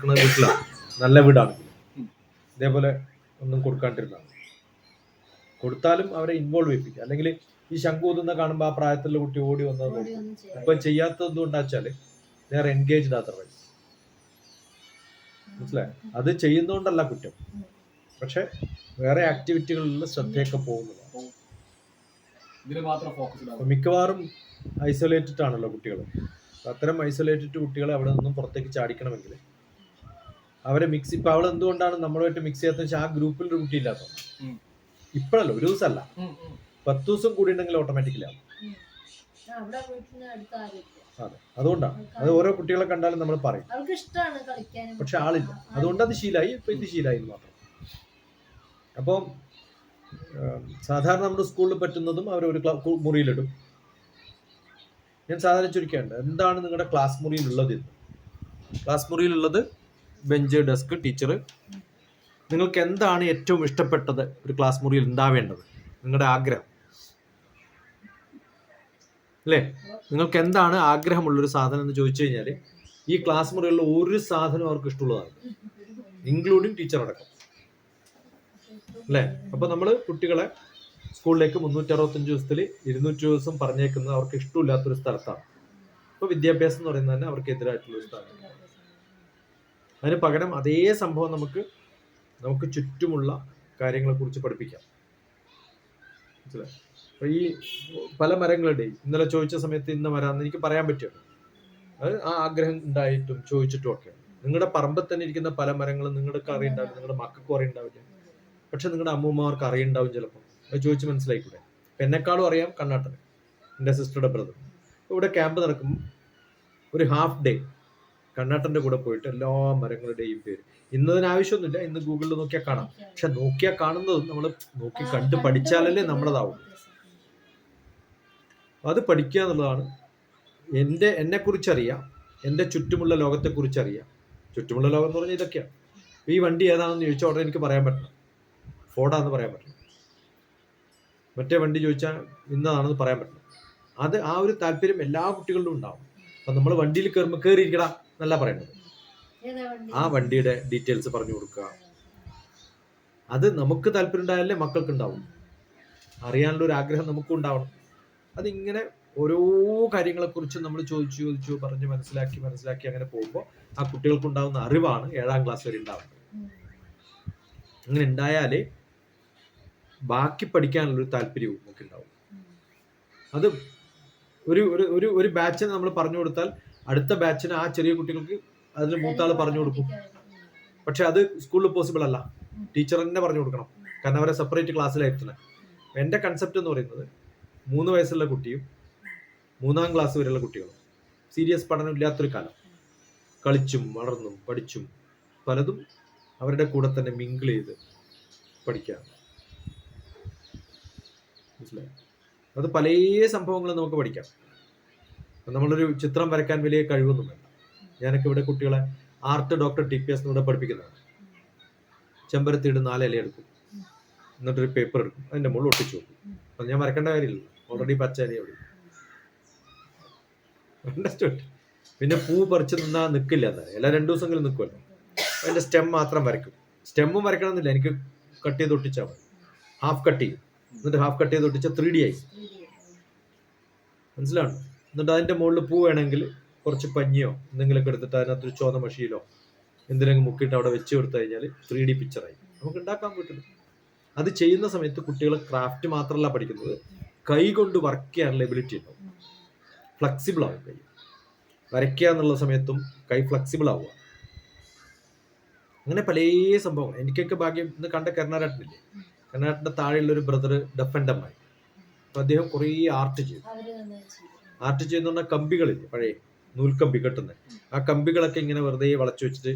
നിൽക്കുന്ന വീട്ടിലാണ് നല്ല വീടാണ്. ഇതേപോലെ ഒന്നും കൊടുക്കാണ്ടിരുന്നാണ് കൊടുത്താലും അവരെ ഇൻവോൾവ് ചെയ്യിപ്പിക്കുക അല്ലെങ്കിൽ ഈ ശംഖു ഊതുന്ന കാണുമ്പോൾ ആ പ്രായത്തിലുള്ള കുട്ടി ഓടി വന്നത് ഇപ്പം നോക്കും. ഒന്നും ചെയ്യാതെ. ഇപ്പൊ ആത്ര വഴി നേരെ എൻഗേജ്ഡ് അതർവൈസ് മനസ്സിലായോ? അത് ചെയ്യുന്നതുകൊണ്ടല്ല കുറ്റം. പക്ഷെ വേറെ ആക്ടിവിറ്റികളിൽ ശ്രദ്ധയൊക്കെ പോകുന്നതാണ്. മിക്കവാറും ഐസൊലേറ്റഡ് ആണല്ലോ കുട്ടികൾ അത്തരം ഐസൊലേറ്റഡ് കുട്ടികളെ അവിടെ നിന്നും പുറത്തേക്ക് ചാടിക്കണമെങ്കിൽ അവരെ മിക്സ് ഇപ്പൊ അവൾ എന്തുകൊണ്ടാണ് നമ്മളുമായിട്ട് മിക്സ് ചെയ്യാത്ത വെച്ചാൽ ആ ഗ്രൂപ്പിൽ ഒരു കുട്ടി. ഇപ്പോഴല്ല ഒരു ദിവസമല്ല. പത്ത് ദിവസം കൂടി ഉണ്ടെങ്കിൽ ഓട്ടോമാറ്റിക്കലാവും. അതെ അതുകൊണ്ടാണ്. അത് ഓരോ കുട്ടികളെ കണ്ടാലും നമ്മൾ പറയും. പക്ഷെ ആളില്ല. അതുകൊണ്ട് അത് ശീലായി ഇപ്പൊ ഇത് ശീലായി മാത്രം. അപ്പോൾ സാധാരണ നമ്മുടെ സ്കൂളിൽ പറ്റുന്നതും അവർ ഒരു മുറിയിലിടും. ഞാൻ സാധാരണ ചുരുക്കാണ്ട് എന്താണ് നിങ്ങളുടെ ക്ലാസ് മുറിയിലുള്ളത് ക്ലാസ് മുറിയിലുള്ളത് ബെഞ്ച് ഡെസ്ക് ടീച്ചർ നിങ്ങൾക്ക് എന്താണ് ഏറ്റവും ഇഷ്ടപ്പെട്ടത് ഒരു ക്ലാസ് മുറിയിൽ ഉണ്ടാവേണ്ടത്? നിങ്ങളുടെ ആഗ്രഹം. അല്ലേ? നിങ്ങൾക്ക് എന്താണ് ആഗ്രഹമുള്ളൊരു സാധനം എന്ന് ചോദിച്ചു കഴിഞ്ഞാൽ ഈ ക്ലാസ് മുറിയിലുള്ള ഒരു സാധനം അവർക്ക് ഇഷ്ടമുള്ളതാണ്. ഇൻക്ലൂഡിങ് ടീച്ചർ അടക്കം. അല്ലേ? അപ്പൊ നമ്മൾ കുട്ടികളെ സ്കൂളിലേക്ക് മുന്നൂറ്റി അറുപത്തഞ്ച് ദിവസത്തിൽ ഇരുന്നൂറ്റി ദിവസം പറഞ്ഞേക്കുന്നത് അവർക്ക് ഇഷ്ടമില്ലാത്തൊരു സ്ഥലത്താണ്. അപ്പോൾ വിദ്യാഭ്യാസം എന്ന് പറയുന്നത് തന്നെ അവർക്ക് എതിരായിട്ടുള്ള ഒരു സ്ഥലമാണ്. അതിന് പകരം അതേ സംഭവം നമുക്ക് നമുക്ക് ചുറ്റുമുള്ള കാര്യങ്ങളെ കുറിച്ച് പഠിപ്പിക്കാം. മനസ്സിലായോ? ഈ പല മരങ്ങളുണ്ട്. ഇന്നലെ ചോദിച്ച സമയത്ത് ഇന്ന് വരാമെന്ന് എനിക്ക് പറയാൻ പറ്റും അത് ആ ആഗ്രഹം ഉണ്ടായിട്ടും ചോദിച്ചിട്ടും ഒക്കെ. നിങ്ങളുടെ പറമ്പിൽ തന്നെ ഇരിക്കുന്ന പല മരങ്ങളും നിങ്ങൾക്ക് അറിയുണ്ടാവില്ല? നിങ്ങളുടെ മക്കൾക്കും അറിയുണ്ടാവില്ല? പക്ഷെ നിങ്ങളുടെ അമ്മൂമ്മമാർക്ക് അറിയുണ്ടാവും ചിലപ്പോൾ അത് ചോദിച്ച് മനസ്സിലായിക്കൂടെ? എന്നെക്കാളും അറിയാം കണ്ണാട്ടന് എന്റെ സിസ്റ്ററുടെ ബ്രദർ ഇവിടെ ക്യാമ്പ് നടക്കുമ്പോൾ ഒരു ഹാഫ് ഡേ കണ്ണാട്ടന്റെ കൂടെ പോയിട്ട് എല്ലാ മരങ്ങളുടെയും പേര്. ഇന്നതിന് ആവശ്യമൊന്നുമില്ല ഇന്ന് ഗൂഗിളിൽ നോക്കിയാൽ കാണാം. പക്ഷെ നോക്കിയാൽ കാണുന്നത് നമ്മൾ നോക്കി കണ്ട് പഠിച്ചാലല്ലേ നമ്മളതാവും. അത് പഠിക്കുക എന്നുള്ളതാണ്. എന്റെ എന്നെ കുറിച്ചറിയാം എന്റെ ചുറ്റുമുള്ള ലോകത്തെ കുറിച്ചറിയാം ചുറ്റുമുള്ള ലോകം എന്ന് പറഞ്ഞാൽ ഇതൊക്കെയാണ് ഈ വണ്ടി ഏതാണെന്ന് ചോദിച്ചാൽ ഉടനെ എനിക്ക് പറയാൻ പറ്റണം ഫോർഡാന്ന് പറയാൻ പറ്റണം മറ്റേ വണ്ടി ചോദിച്ചാൽ ഇന്നതാണെന്ന് പറയാൻ പറ്റണം അത് ആ ഒരു താല്പര്യം എല്ലാ കുട്ടികളിലും ഉണ്ടാവും. അപ്പം നമ്മൾ വണ്ടിയിൽ കയറുമ്പോൾ കയറിയിരിക്കടാ. എന്നല്ല പറയുന്നത് ആ വണ്ടിയുടെ ഡീറ്റെയിൽസ് പറഞ്ഞു കൊടുക്കുക. അത് നമുക്ക് താല്പര്യം ഉണ്ടായാലേ മക്കൾക്ക് ഉണ്ടാവും അറിയാനുള്ള ഒരു ആഗ്രഹം നമുക്കും ഉണ്ടാവണം. അതിങ്ങനെ ഓരോ കാര്യങ്ങളെക്കുറിച്ച് നമ്മൾ ചോദിച്ചു ചോദിച്ചു പറഞ്ഞ് മനസ്സിലാക്കി മനസ്സിലാക്കി അങ്ങനെ പോകുമ്പോൾ ആ കുട്ടികൾക്ക് ഉണ്ടാവുന്ന അറിവാണ് ഏഴാം ക്ലാസ് വരെ ഉണ്ടാവുന്നത്. അങ്ങനെ ഉണ്ടായാലേ ബാക്കി പഠിക്കാനുള്ളൊരു താല്പര്യവും നമുക്ക് ഉണ്ടാവും അത് ഒരു ഒരു ഒരു ഒരു ബാച്ചിന് നമ്മൾ പറഞ്ഞു കൊടുത്താൽ അടുത്ത ബാച്ചിന് ആ ചെറിയ കുട്ടികൾക്ക് അതിന് മൂത്താൾ പറഞ്ഞു കൊടുക്കും. പക്ഷെ അത് സ്കൂളിൽ പോസിബിൾ അല്ല. ടീച്ചർ തന്നെ പറഞ്ഞു കൊടുക്കണം. കാരണം അവരെ സെപ്പറേറ്റ് ക്ലാസ്സിലായിരുന്നു എന്റെ കൺസെപ്റ്റ് എന്ന് പറയുന്നത് മൂന്ന് വയസ്സുള്ള കുട്ടിയും മൂന്നാം ക്ലാസ് വരെയുള്ള കുട്ടികളും സീരിയസ് പഠനം ഇല്ലാത്തൊരു കാലം. കളിച്ചും വളർന്നും പഠിച്ചും പലതും അവരുടെ കൂടെ തന്നെ മിങ്കിൾ ചെയ്ത് പഠിക്കാം. മനസ്സിലായി? അത് പല സംഭവങ്ങളും നമുക്ക് പഠിക്കാം. നമ്മളൊരു ചിത്രം വരയ്ക്കാൻ വലിയ കഴിവൊന്നും വേണ്ട ഞാനൊക്കെ ഇവിടെ കുട്ടികളെ art doctor T P S ഇവിടെ പഠിപ്പിക്കുന്നതാണ്. ചെമ്പരത്തിയുടെ നാല് ഇല എടുക്കും എന്നിട്ടൊരു പേപ്പർ എടുക്കും. അതിന്റെ മുകളിൽ ഒട്ടിച്ചു വെക്കും. അത് ഞാൻ വരക്കേണ്ട കാര്യമില്ല. ഓൾറെഡി പച്ച ഇല അവിടെ അണ്ടർസ്റ്റുഡ് പിന്നെ പൂ പറിച്ച് നിന്നാ നിൽക്കില്ല എന്നാൽ എല്ലാ രണ്ടു ദിവസമെങ്കിലും നിൽക്കുമല്ലോ അതിന്റെ സ്റ്റെം മാത്രം വരയ്ക്കും. സ്റ്റെമ്മും വരയ്ക്കണമെന്നില്ല. എനിക്ക് കട്ട് ചെയ്ത് ഒട്ടിച്ചാൽ മതി. ഹാഫ് കട്ട് ചെയ്യും. എന്നിട്ട് ഹാഫ് കട്ട് ചെയ്ത് ഒട്ടിച്ചാൽ ത്രീ ഡി ആയി. മനസ്സിലാണോ എന്നിട്ട് അതിന്റെ മുകളിൽ പൂ വേണമെങ്കിൽ കുറച്ച് പഞ്ഞിയോ എന്തെങ്കിലുമൊക്കെ എടുത്തിട്ട് അതിനകത്തൊരു ചോന്ന മഷിയിലോ എന്തിനെങ്കിലും മുക്കിയിട്ട് അവിടെ വെച്ച് കൊടുത്തു കഴിഞ്ഞാൽ ത്രീ ഡി പിക്ചറായി നമുക്ക് ഉണ്ടാക്കാൻ പറ്റും. അത് ചെയ്യുന്ന സമയത്ത് കുട്ടികൾ ക്രാഫ്റ്റ് മാത്രമല്ല പഠിക്കുന്നത്. കൈ കൊണ്ട് വർക്ക് ചെയ്യാനുള്ള എബിലിറ്റി ഉണ്ടാവും. ഫ്ലെക്സിബിൾ ആവും കൈ. വരയ്ക്കുക എന്നുള്ള സമയത്തും കൈ ഫ്ലെക്സിബിൾ ആവുക. അങ്ങനെ പല സംഭവങ്ങൾ. എനിക്കൊക്കെ ഭാഗ്യം ഇന്ന് കണ്ട കരുണാരാട്ടനില്ലേ കർണാടകത്തിന്റെ താഴെയുള്ള ഒരു ബ്രദർ ഡെഫൻഡമായി അപ്പൊ അദ്ദേഹം കുറേ ആർട്ട് ചെയ്തു. ആർട്ട് ചെയ്യുന്ന പറഞ്ഞ കമ്പികളില്ലേ പഴയ നൂൽക്കമ്പി കെട്ടുന്നത് ആ കമ്പികളൊക്കെ ഇങ്ങനെ വെറുതെ വളച്ചു വെച്ചിട്ട്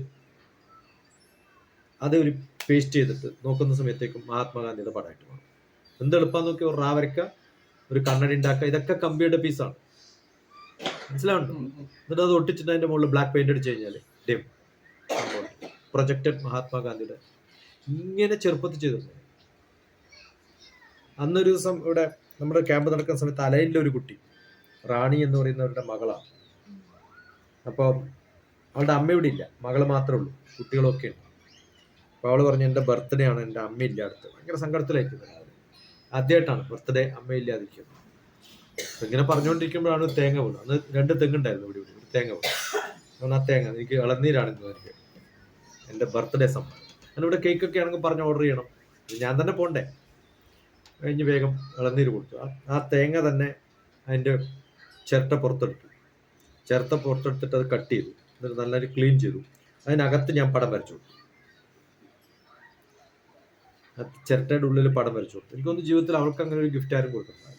അത് ഒരു പേസ്റ്റ് ചെയ്തിട്ട് നോക്കുന്ന സമയത്തേക്കും മഹാത്മാഗാന്ധിയുടെ പടമായിട്ട് മാറും. എന്ത് എളുപ്പം നോക്കി ഒരു റാവരക്ക ഒരു കണ്ണടി ഉണ്ടാക്കുക ഇതൊക്കെ കമ്പിയുടെ പീസാണ് മനസ്സിലാവുണ്ടോ. എന്നിട്ട് അത് ഒട്ടിച്ചിട്ട് അതിന്റെ മുകളിൽ ബ്ലാക്ക് പെയിന്റ് അടിച്ചു കഴിഞ്ഞാൽ ഡേം പ്രൊജക്റ്റഡ് മഹാത്മാഗാന്ധിയുടെ ഇങ്ങനെ ചെറുപ്പത്തിൽ ചെയ്തു അന്നൊരു ദിവസം ഇവിടെ നമ്മുടെ ക്യാമ്പ് നടക്കുന്ന സമയത്ത് അലയിലെ ഒരു കുട്ടി റാണി എന്ന് പറയുന്നവരുടെ മകളാണ് അപ്പോൾ അവളുടെ അമ്മ ഇവിടെ ഇല്ല. മകൾ മാത്രമേ ഉള്ളൂ. കുട്ടികളൊക്കെ ഉണ്ട്. അപ്പോൾ അവൾ പറഞ്ഞു എന്റെ ബർത്ത്ഡേ ആണ്. എന്റെ അമ്മ ഇല്ല അടുത്ത്. ഭയങ്കര സങ്കടത്തിലായിരിക്കുന്നത് ആദ്യമായിട്ടാണ് ബർത്ത്ഡേ അമ്മ ഇല്ലാതിരിക്കുന്നത്. ഇങ്ങനെ പറഞ്ഞുകൊണ്ടിരിക്കുമ്പോഴാണ് തേങ്ങ വീണത്. അന്ന് രണ്ട് തെങ്ങുണ്ടായിരുന്നു ഇവിടെ ഇവിടെ തേങ്ങ വീണു അതുകൊണ്ട് ആ തേങ്ങ എനിക്ക് ഇളനീരാണ് ഇന്ന് എനിക്ക് എന്റെ ബർത്ത്ഡേ സംഭവം. ഞാനിവിടെ കേക്കൊക്കെ ആണെങ്കിൽ പറഞ്ഞ് ഓർഡർ ചെയ്യണം. ഞാൻ തന്നെ പോണ്ടേ. കഴിഞ്ഞ് വേഗം ഇളനീര് കൊടുത്തു. ആ തേങ്ങ തന്നെ അതിന്റെ ചിരട്ട പുറത്തെടുത്തു. ചിരട്ട പുറത്തെടുത്തിട്ട് അത് കട്ട് ചെയ്തു. എന്നിട്ട് നല്ലൊരു ക്ലീൻ ചെയ്തു. അതിനകത്ത് ഞാൻ പടം വരച്ചു കൊടുത്തു. ചിരട്ടയുടെ ഉള്ളിൽ പടം വരച്ചു കൊടുത്തു. എനിക്കൊന്ന് ജീവിതത്തിൽ അവൾക്ക് അങ്ങനെ ഒരു ഗിഫ്റ്റ് ആരും കൊടുക്കുന്നില്ല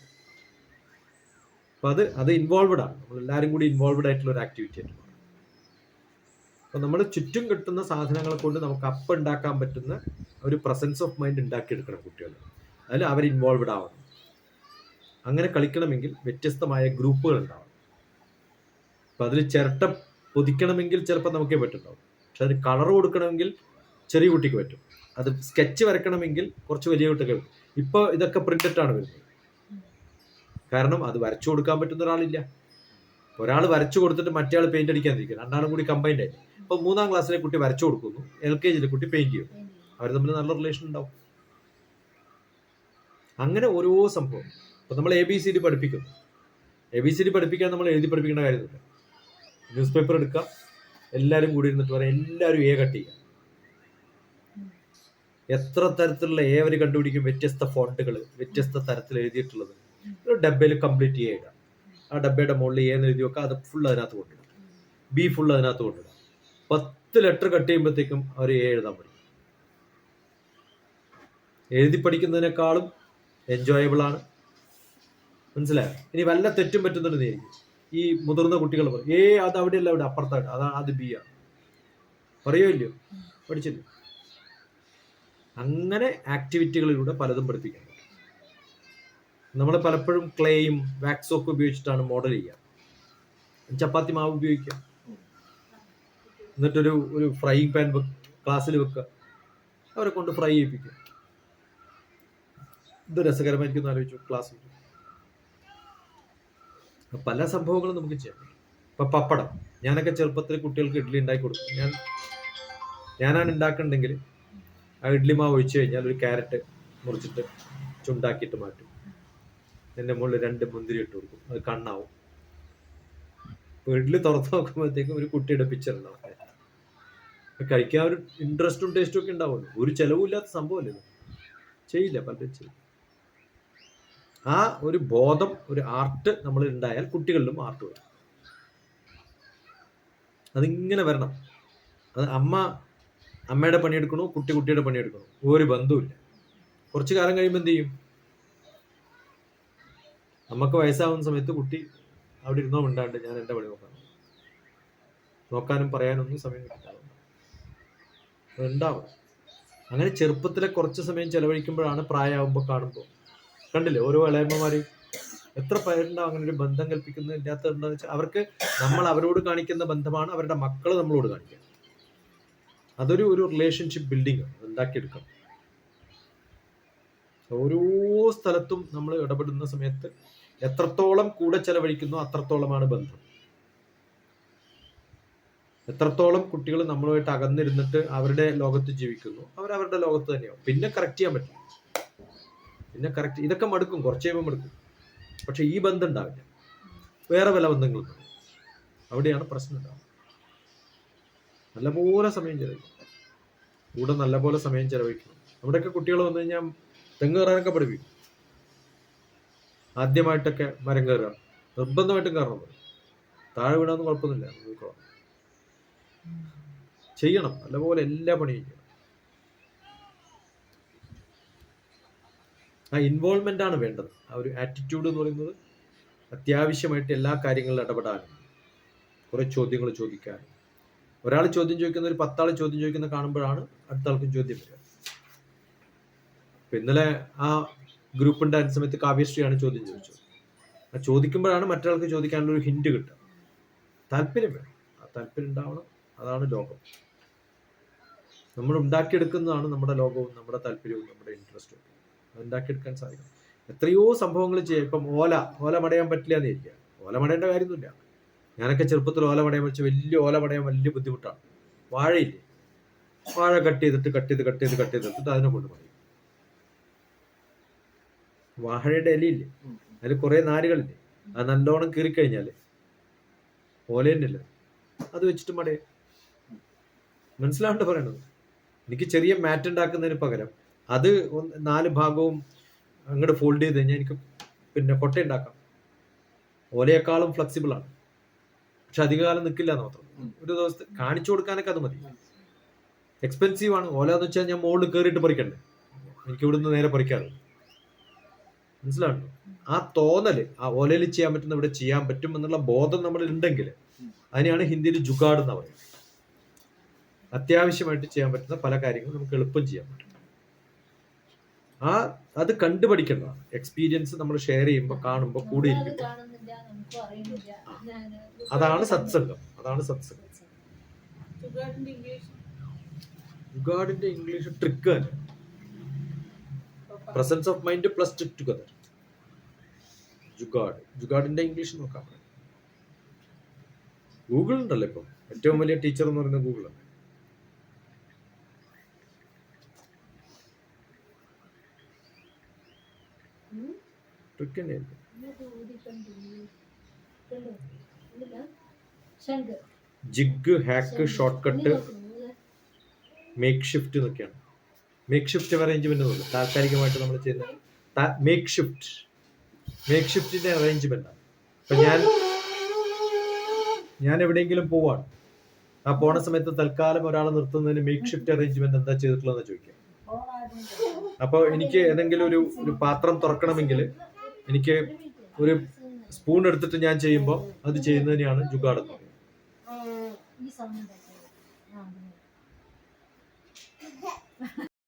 അപ്പൊ അത് അത് ഇൻവോൾവഡ് ആണ്. നമ്മൾ എല്ലാവരും കൂടി ഇൻവോൾവഡ് ആയിട്ടുള്ള ഒരു ആക്ടിവിറ്റി ആയിട്ട് അപ്പൊ നമ്മൾ ചുറ്റും കിട്ടുന്ന സാധനങ്ങളെ കൊണ്ട് നമുക്ക് അപ്പ് ഉണ്ടാക്കാൻ പറ്റുന്ന ഒരു പ്രസൻസ് ഓഫ് മൈൻഡ് ഉണ്ടാക്കിയെടുക്കണം കുട്ടികൾ അതിൽ അവർ ഇൻവോൾവഡ് ആവണം. അങ്ങനെ കളിക്കണമെങ്കിൽ വ്യത്യസ്തമായ ഗ്രൂപ്പുകൾ ഉണ്ടാവണം. അപ്പൊ അതിൽ ചിരട്ട പൊതിക്കണമെങ്കിൽ ചിലപ്പോൾ നമുക്കേ പറ്റുണ്ടാവും പക്ഷെ അതിന് കളർ കൊടുക്കണമെങ്കിൽ ചെറിയ കുട്ടിക്ക് പറ്റും. അത് സ്കെച്ച് വരക്കണമെങ്കിൽ കുറച്ച് വലിയ കുട്ടികൾ ഇപ്പൊ ഇതൊക്കെ പ്രിന്റഡ് ആണ് വരുന്നത്. കാരണം അത് വരച്ചു കൊടുക്കാൻ പറ്റുന്ന ഒരാളില്ല. ഒരാൾ വരച്ചു കൊടുത്തിട്ട് മറ്റേ ആൾ പെയിന്റ് അടിക്കാതിരിക്കും രണ്ടാളും കൂടി കമ്പൈൻഡ് ആയി ഇപ്പൊ മൂന്നാം ക്ലാസ്സിലെ കുട്ടി വരച്ചു കൊടുക്കുന്നു. എൽ കെ ജിയിലെ കുട്ടി പെയിന്റ് ചെയ്യും. അവർ തമ്മിൽ നല്ല റിലേഷൻ ഉണ്ടാവും. അങ്ങനെ ഓരോ സംഭവം. ഇപ്പൊ നമ്മൾ എ ബി സി ഡി പഠിപ്പിക്കും. എ ബി സി ഡി പഠിപ്പിക്കാൻ നമ്മൾ എഴുതി പഠിപ്പിക്കേണ്ട കാര്യമില്ല. ന്യൂസ് പേപ്പർ എടുക്കുക. എല്ലാവരും കൂടി ഇരുന്നിട്ട് പറയാം എല്ലാവരും എ കട്ട് ചെയ്യുക. എത്ര തരത്തിലുള്ള എ അവർ കണ്ടുപിടിക്കും വ്യത്യസ്ത ഫോണ്ടുകൾ വ്യത്യസ്ത തരത്തിൽ എഴുതിയിട്ടുള്ളത്. ഒരു ഡബ്ബയിൽ കംപ്ലീറ്റ് ചെയ്യുക ആ ഡബ്ബയുടെ മുകളിൽ എ എന്ന് എഴുതി വെക്കുക അത് ഫുൾ അതിനകത്ത് കൊണ്ടിടുക ബി ഫുൾ അതിനകത്ത് കൊണ്ടിടുക പത്ത് ലെറ്റർ കട്ട് ചെയ്യുമ്പോഴത്തേക്കും അവർ എ എഴുതാൻ പഠിക്കും. എഴുതി പഠിക്കുന്നതിനേക്കാളും എൻജോയബിൾ ആണ്. മനസ്സിലായോ? ഇനി വല്ല തെറ്റും പറ്റുന്നുണ്ടെന്നായിരിക്കും ഈ മുതിർന്ന കുട്ടികൾ പറയും ഏ അത് അവിടെയല്ല അവിടെ അപ്പുറത്താണ് അതാണ് അത് ബി ആണ് പറയോ ഇല്ലയോ? പഠിച്ചില്ല? അങ്ങനെ ആക്ടിവിറ്റികളിലൂടെ പലതും പഠിപ്പിക്കണം. നമ്മൾ പലപ്പോഴും ക്ലേയും വാക്സും ഒക്കെ ഉപയോഗിച്ചിട്ടാണ് മോഡൽ ചെയ്യുക. ചപ്പാത്തി മാവ് ഉപയോഗിക്കുക. എന്നിട്ടൊരു ഒരു ഫ്രൈയിങ് പാൻ ക്ലാസ്സിൽ വെക്കുക. അവരെ കൊണ്ട് ഫ്രൈ ചെയ്യിപ്പിക്കുക. ഇത് രസകരമായിരിക്കും ആലോചിച്ചു ക്ലാസ് പല സംഭവങ്ങളും നമുക്ക് ചെയ്യാം. ഇപ്പൊ പപ്പടം. ഞാനൊക്കെ ചെറുപ്പത്തിൽ കുട്ടികൾക്ക് ഇഡ്ഡലി ഉണ്ടാക്കി കൊടുക്കും. ഞാൻ ഞാനാണ് ഉണ്ടാക്കുന്നുണ്ടെങ്കിൽ ആ ഇഡ്ഡലി മാവ് ഒഴിച്ചു കഴിഞ്ഞാൽ ഒരു ക്യാരറ്റ് മുറിച്ചിട്ട് ചുണ്ടാക്കിയിട്ട് മാറ്റും. എന്റെ മുകളിൽ രണ്ട് മുന്തിരി ഇട്ട് കൊടുക്കും. അത് കണ്ണാവും. ഇപ്പൊ ഇഡ്ഡലി തുറത്ത് നോക്കുമ്പോഴത്തേക്കും ഒരു കുട്ടിയുടെ പിക്ചർ ഉണ്ടാവും. കഴിക്കാൻ ഒരു ഇൻട്രസ്റ്റും ടേസ്റ്റും ഒക്കെ ഉണ്ടാവുമല്ലോ. ഒരു ചെലവില്ലാത്ത സംഭവമല്ലേ ചെയ്യില്ല പലരും ചെയ്യും ആ ഒരു ബോധം ഒരു ആർട്ട് നമ്മൾ ഉണ്ടായാൽ കുട്ടികളിലും ആർട്ട് വരും. അതിങ്ങനെ വരണം. അത് അമ്മ അമ്മയുടെ പണിയെടുക്കണു കുട്ടി കുട്ടിയുടെ പണിയെടുക്കണു ഒരു ബന്ധവുമില്ല. കുറച്ച് കാലം കഴിയുമ്പോൾ എന്ത് ചെയ്യും? നമുക്ക് വയസ്സാവുന്ന സമയത്ത് കുട്ടി അവിടെ ഇരുന്നോ മിണ്ടാണ്ട് ഞാൻ എന്റെ പണി നോക്കാം നോക്കാനും പറയാനൊന്നും സമയം കിട്ടാറുണ്ട് ഉണ്ടാവും. അങ്ങനെ ചെറുപ്പത്തിലെ കുറച്ച് സമയം ചെലവഴിക്കുമ്പോഴാണ് പ്രായമാകുമ്പോൾ കാണുമ്പോൾ കണ്ടില്ലേ? ഓരോ ഇളയമ്മമാര് എത്ര പേരുണ്ടാവും അങ്ങനെ ഒരു ബന്ധം കൽപ്പിക്കുന്നതിന്റെ ഇല്ലാത്ത എന്താണെന്ന് വെച്ചാൽ അവർക്ക് നമ്മൾ അവരോട് കാണിക്കുന്ന ബന്ധമാണ് അവരുടെ മക്കൾ നമ്മളോട് കാണിക്കുക. അതൊരു ഒരു റിലേഷൻഷിപ്പ് ബിൽഡിംഗ് ആണ്. ഉണ്ടാക്കിയെടുക്കണം ഓരോ സ്ഥലത്തും നമ്മൾ ഇടപെടുന്ന സമയത്ത് എത്രത്തോളം കൂടെ ചെലവഴിക്കുന്നു അത്രത്തോളമാണ് ബന്ധം. എത്രത്തോളം കുട്ടികൾ നമ്മളുമായിട്ട് അകന്നിരുന്നിട്ട് അവരുടെ ലോകത്ത് ജീവിക്കുന്നു? അവർ അവരുടെ ലോകത്ത് തന്നെയാവും. പിന്നെ കറക്റ്റ് ചെയ്യാൻ പറ്റും പിന്നെ കറക്റ്റ് ഇതൊക്കെ മടുക്കും കുറച്ച് കഴിയുമ്പോൾ മടുക്കും. പക്ഷെ ഈ ബന്ധം ഉണ്ടാവില്ല. വേറെ പല ബന്ധങ്ങളും അവിടെയാണ് പ്രശ്നം ഉണ്ടാവുക നല്ലപോലെ സമയം ചെലവഴിക്കും. കൂടെ നല്ലപോലെ സമയം ചെലവഴിക്കണം അവിടെയൊക്കെ കുട്ടികൾ വന്നു കഴിഞ്ഞാൽ തെങ്ങ് കയറാനൊക്കെ പഠിപ്പിക്കും. ആദ്യമായിട്ടൊക്കെ മരം കയറുക. നിർബന്ധമായിട്ടും കയറണം. താഴെ വീണാന്ന് കുഴപ്പമൊന്നുമില്ല. ചെയ്യണം. നല്ലപോലെ എല്ലാ പണിയും ചെയ്യണം ആ ഇൻവോൾവ്മെന്റ് ആണ് വേണ്ടത്. ആ ഒരു ആറ്റിറ്റ്യൂഡ് എന്ന് പറയുന്നത് അത്യാവശ്യമായിട്ട് എല്ലാ കാര്യങ്ങളിലും ഇടപെടാനും കുറെ ചോദ്യങ്ങൾ ചോദിക്കാനും. ഒരാൾ ചോദ്യം ചോദിക്കുന്ന ഒരു പത്താൾ ചോദ്യം ചോദിക്കുന്ന കാണുമ്പോഴാണ് അടുത്ത ആൾക്കും ചോദ്യം വരിക. ഇന്നലെ ആ ഗ്രൂപ്പ് ഉണ്ടായിരുന്ന സമയത്ത് കാവ്യശ്രീയാണ് ചോദ്യം ചോദിച്ചത്. ആ ചോദിക്കുമ്പോഴാണ് മറ്റൊരാൾക്ക് ചോദിക്കാനുള്ള ഒരു ഹിന്റ് കിട്ടുക. താല്പര്യം വേണം. ആ താല്പര്യം ഉണ്ടാവണം. അതാണ് ലോകം. നമ്മൾ ഉണ്ടാക്കിയെടുക്കുന്നതാണ് നമ്മുടെ ലോകവും നമ്മുടെ താല്പര്യവും നമ്മുടെ ഇൻട്രസ്റ്റും ഉണ്ടാക്കിയെടുക്കാൻ സാധിക്കും എത്രയോ സംഭവങ്ങൾ ചെയ്യാം. ഇപ്പം ഓല ഓല മടയാൻ പറ്റില്ല എന്ന് ഇരിക്കുക ഓല മടയേണ്ട കാര്യമൊന്നുമില്ല. ഞാനൊക്കെ ചെറുപ്പത്തിൽ ഓല മടയാൻ വെച്ച് വലിയ ഓല മടയാൻ വലിയ ബുദ്ധിമുട്ടാണ്. വാഴയില്ലേ? വാഴ കട്ട് ചെയ്തിട്ട് കട്ട് ചെയ്ത് കട്ട് ചെയ്ത് കട്ട് ചെയ്തിട്ട് അതിനെ കൊണ്ട് പണിയും വാഴയുടെ ഇലയില്ലേ? അതിൽ കുറേ നാരുകളില്ലേ? അത് നല്ലോണം കീറിക്കഴിഞ്ഞാൽ ഓല തന്നെയല്ലേ അത് വെച്ചിട്ട് മടയ. മനസ്സിലാവേണ്ട പറയണത്? എനിക്ക് ചെറിയ മാറ്റ് ഉണ്ടാക്കുന്നതിന് പകരം അത് നാല് ഭാഗവും അങ്ങോട്ട് ഫോൾഡ് ചെയ്ത് കഴിഞ്ഞാൽ എനിക്ക് പിന്നെ കൊട്ട ഉണ്ടാക്കാം. ഓലയെക്കാളും ഫ്ലെക്സിബിൾ ആണ്. പക്ഷെ അധികകാലം നിൽക്കില്ല എന്ന് മാത്രം. ഒരു ദിവസത്തെ കാണിച്ചു കൊടുക്കാനൊക്കെ അത് മതി. എക്സ്പെൻസീവ് ആണ്. ഓല എന്ന് വെച്ചാൽ ഞാൻ മുകളിൽ കയറിയിട്ട് പറിക്കണ്ടേ? എനിക്ക് ഇവിടുന്ന് നേരെ പറിക്കാറ് മനസ്സിലാണോ ആ തോന്നൽ ആ ഓലയിൽ ചെയ്യാൻ പറ്റുന്ന ഇവിടെ ചെയ്യാൻ പറ്റും എന്നുള്ള ബോധം നമ്മളിൽ ഉണ്ടെങ്കിൽ അതിനെയാണ് ഹിന്ദിയിൽ ജുഗാഡ് എന്ന് പറയുന്നത്. അത്യാവശ്യമായിട്ട് ചെയ്യാൻ പറ്റുന്ന പല കാര്യങ്ങളും നമുക്ക് എളുപ്പം ചെയ്യാൻ പറ്റും. ആ അത് കണ്ടുപഠിക്കേണ്ടതാണ് എക്സ്പീരിയൻസ് നമ്മൾ ഷെയർ ചെയ്യുമ്പോൾ കാണുമ്പോൾ കൂടെ നമ്മളത് കാണുന്നില്ല നമുക്ക് അറിയുന്നില്ല. അതാണ് സത്സംഗം. അതാണ് സത്സംഗം. ജുഗാഡിന്റെ ഇംഗ്ലീഷ്? ട്രിക്ക് തന്നെ presence of mind plus trick together jugaad. ജുഗാഡിന്റെ English നോക്കാം. ഗൂഗിൾ ഉണ്ടല്ലോ ഇപ്പം. ഏറ്റവും വലിയ ടീച്ചർ എന്ന് പറയുന്നത് ഗൂഗിൾ ശംഖ്. Jig hack shortcut. Make shift എന്നൊക്കെയാണ്. മേക്ക് ഷിഫ്റ്റ് അറേഞ്ച്മെന്റ് എന്നുള്ളത് താൽക്കാലികമായിട്ട് നമ്മൾ ചെയ്യുന്ന മേക്ക് ഷിഫ്റ്റ് മേക്ക് ഷിഫ്റ്റിന്റെ അറേഞ്ച്മെന്റ് ആണ്. ഇപ്പൊ ഞാൻ ഞാൻ എവിടെയെങ്കിലും പോവാണ്. ആ പോണ സമയത്ത് തൽക്കാലം ഒരാളെ നിർത്തുന്നതിന് മേക്ക് ഷിഫ്റ്റ് അറേഞ്ച്മെന്റ് എന്താ ചെയ്തിട്ടുള്ളതെന്ന് ചോദിക്കാം. അപ്പോൾ എനിക്ക് ഏതെങ്കിലും ഒരു ഒരു പാത്രം തുറക്കണമെങ്കിൽ എനിക്ക് ഒരു സ്പൂൺ എടുത്തിട്ട് ഞാൻ ചെയ്യുമ്പോൾ അത് ചെയ്യുന്നതിനെയാണ് ജുഗാഡ് എന്ന് പറയുന്നത്.